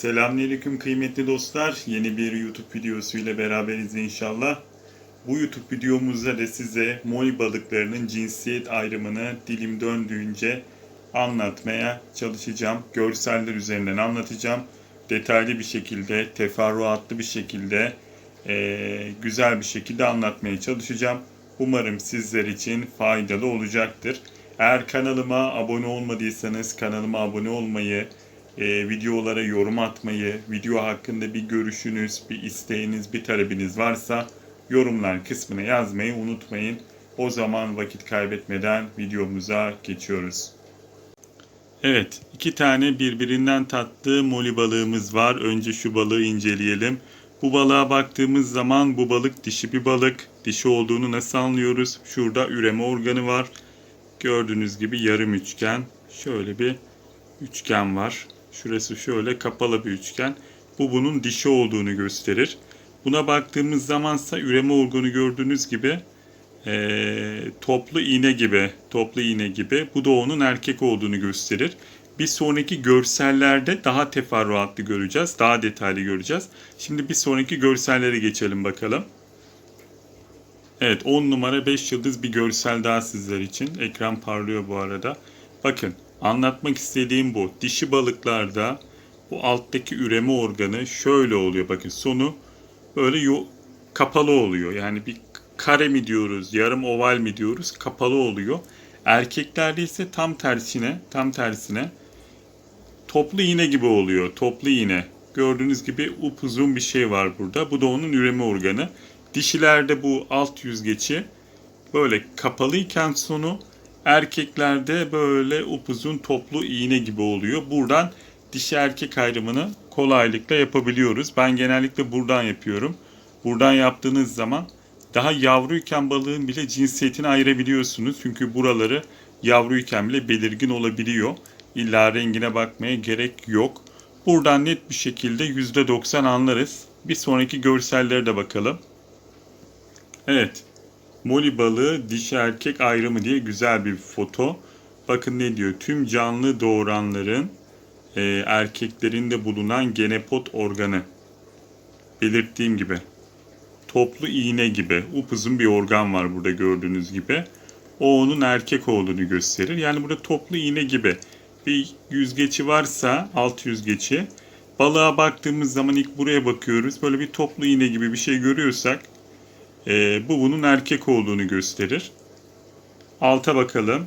Selamünaleyküm kıymetli dostlar. Yeni bir YouTube videosu ile beraberiz inşallah. Bu YouTube videomuzda da size moli balıklarının cinsiyet ayrımını dilim döndüğünce anlatmaya çalışacağım. Görseller üzerinden anlatacağım. Detaylı bir şekilde, teferruatlı bir şekilde, eee, güzel bir şekilde anlatmaya çalışacağım. Umarım sizler için faydalı olacaktır. Eğer kanalıma abone olmadıysanız kanalıma abone olmayı, e, videolara yorum atmayı, video hakkında bir görüşünüz, bir isteğiniz, bir talebiniz varsa yorumlar kısmına yazmayı unutmayın. O zaman vakit kaybetmeden videomuza geçiyoruz. Evet, iki tane birbirinden tatlı moli balığımız var. Önce şu balığı inceleyelim. Bu balığa baktığımız zaman bu balık dişi bir balık. Dişi olduğunu nasıl anlıyoruz? Şurada üreme organı var. Gördüğünüz gibi yarım üçgen. Şöyle bir üçgen var. Şurası şöyle kapalı bir üçgen. Bu bunun dişi olduğunu gösterir. Buna baktığımız zamansa üreme organı gördüğünüz gibi eee, toplu iğne gibi, toplu iğne gibi. Bu da onun erkek olduğunu gösterir. Bir sonraki görsellerde daha teferruatlı göreceğiz, daha detaylı göreceğiz. Şimdi bir sonraki görsellere geçelim bakalım. Evet 10 numara 5 yıldız bir görsel daha sizler için. Ekran parlıyor bu arada. Bakın anlatmak istediğim bu. Dişi balıklarda bu alttaki üreme organı şöyle oluyor. Bakın sonu böyle kapalı oluyor. Yani bir kare mi diyoruz, yarım oval mi diyoruz kapalı oluyor. Erkeklerde ise tam tersine, tam tersine toplu iğne gibi oluyor. Toplu iğne. Gördüğünüz gibi upuzun bir şey var burada. Bu da onun üreme organı. Dişilerde bu alt yüzgeci böyle kapalıyken sonu erkeklerde böyle upuzun toplu iğne gibi oluyor. Buradan dişi erkek ayrımını kolaylıkla yapabiliyoruz. Ben genellikle buradan yapıyorum. Buradan yaptığınız zaman daha yavruyken balığın bile cinsiyetini ayırabiliyorsunuz. Çünkü buraları yavruyken bile belirgin olabiliyor. İlla rengine bakmaya gerek yok. Buradan net bir şekilde %90 anlarız. Bir sonraki görsellere de bakalım. Evet. Moli balığı dişi erkek ayrımı diye güzel bir foto. Bakın ne diyor? Tüm canlı doğuranların e, erkeklerinde bulunan genepot organı. Belirttiğim gibi. Toplu iğne gibi upuzun bir organ var burada gördüğünüz gibi. O onun erkek olduğunu gösterir. Yani burada toplu iğne gibi bir yüzgeci varsa alt yüzgeci balığa baktığımız zaman ilk buraya bakıyoruz. Böyle bir toplu iğne gibi bir şey görüyorsak e, bu bunun erkek olduğunu gösterir. Alta bakalım.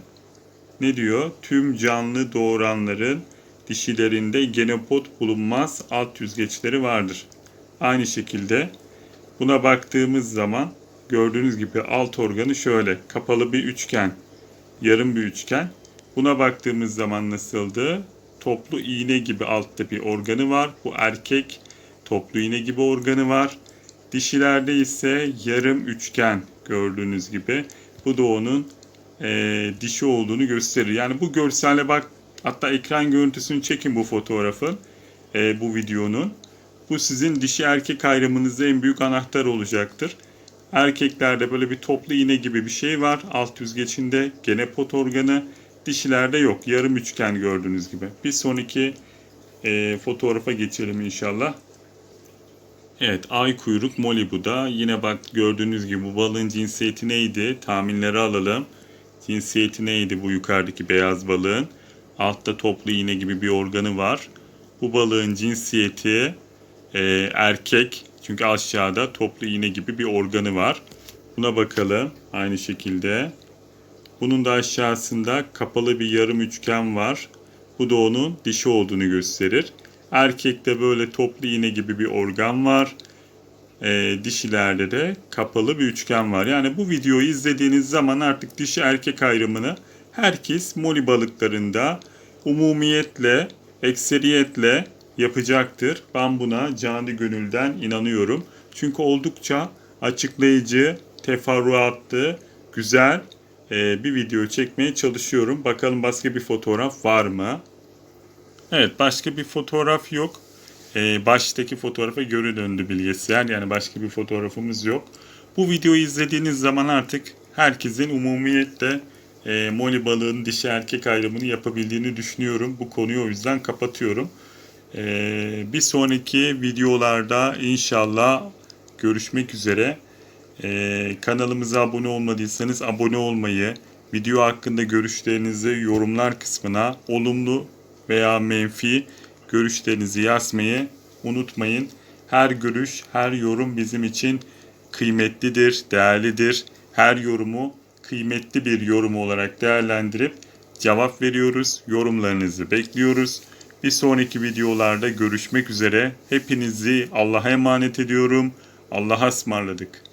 Ne diyor? Tüm canlı doğuranların dişilerinde genopod bulunmaz alt yüzgeçleri vardır. Aynı şekilde buna baktığımız zaman gördüğünüz gibi alt organı şöyle kapalı bir üçgen, yarım bir üçgen. Buna baktığımız zaman nasıldı? Toplu iğne gibi altta bir organı var. Bu erkek toplu iğne gibi organı var. Dişilerde ise yarım üçgen gördüğünüz gibi. Bu da onun e, dişi olduğunu gösterir. Yani bu görselle bak hatta ekran görüntüsünü çekin bu fotoğrafın, e, bu videonun. Bu sizin dişi erkek ayrımınızda en büyük anahtar olacaktır. Erkeklerde böyle bir toplu iğne gibi bir şey var. Alt yüzgeçinde gene pot organı. Dişilerde yok. Yarım üçgen gördüğünüz gibi. Bir sonraki e, fotoğrafa geçelim inşallah. Evet, ay kuyruk moli bu da. Yine bak gördüğünüz gibi bu balığın cinsiyeti neydi? Tahminleri alalım. Cinsiyeti neydi bu yukarıdaki beyaz balığın? Altta toplu iğne gibi bir organı var. Bu balığın cinsiyeti e, erkek. Çünkü aşağıda toplu iğne gibi bir organı var. Buna bakalım. Aynı şekilde. Bunun da aşağısında kapalı bir yarım üçgen var. Bu da onun dişi olduğunu gösterir. Erkekte böyle toplu iğne gibi bir organ var. Ee, dişilerde de kapalı bir üçgen var. Yani bu videoyu izlediğiniz zaman artık dişi erkek ayrımını herkes moli balıklarında umumiyetle, ekseriyetle yapacaktır. Ben buna canı gönülden inanıyorum. Çünkü oldukça açıklayıcı, teferruatlı, güzel e, bir video çekmeye çalışıyorum. Bakalım başka bir fotoğraf var mı? Evet başka bir fotoğraf yok. Ee, baştaki fotoğrafa göre döndü bilgisayar. Yani başka bir fotoğrafımız yok. Bu videoyu izlediğiniz zaman artık herkesin umumiyetle e, moli balığın dişi erkek ayrımını yapabildiğini düşünüyorum. Bu konuyu o yüzden kapatıyorum. Ee, bir sonraki videolarda inşallah görüşmek üzere. Ee, kanalımıza abone olmadıysanız abone olmayı, video hakkında görüşlerinizi yorumlar kısmına olumlu veya menfi görüşlerinizi yazmayı unutmayın. Her görüş, her yorum bizim için kıymetlidir, değerlidir. Her yorumu kıymetli bir yorum olarak değerlendirip cevap veriyoruz. Yorumlarınızı bekliyoruz. Bir sonraki videolarda görüşmek üzere. Hepinizi Allah'a emanet ediyorum. Allah'a ısmarladık.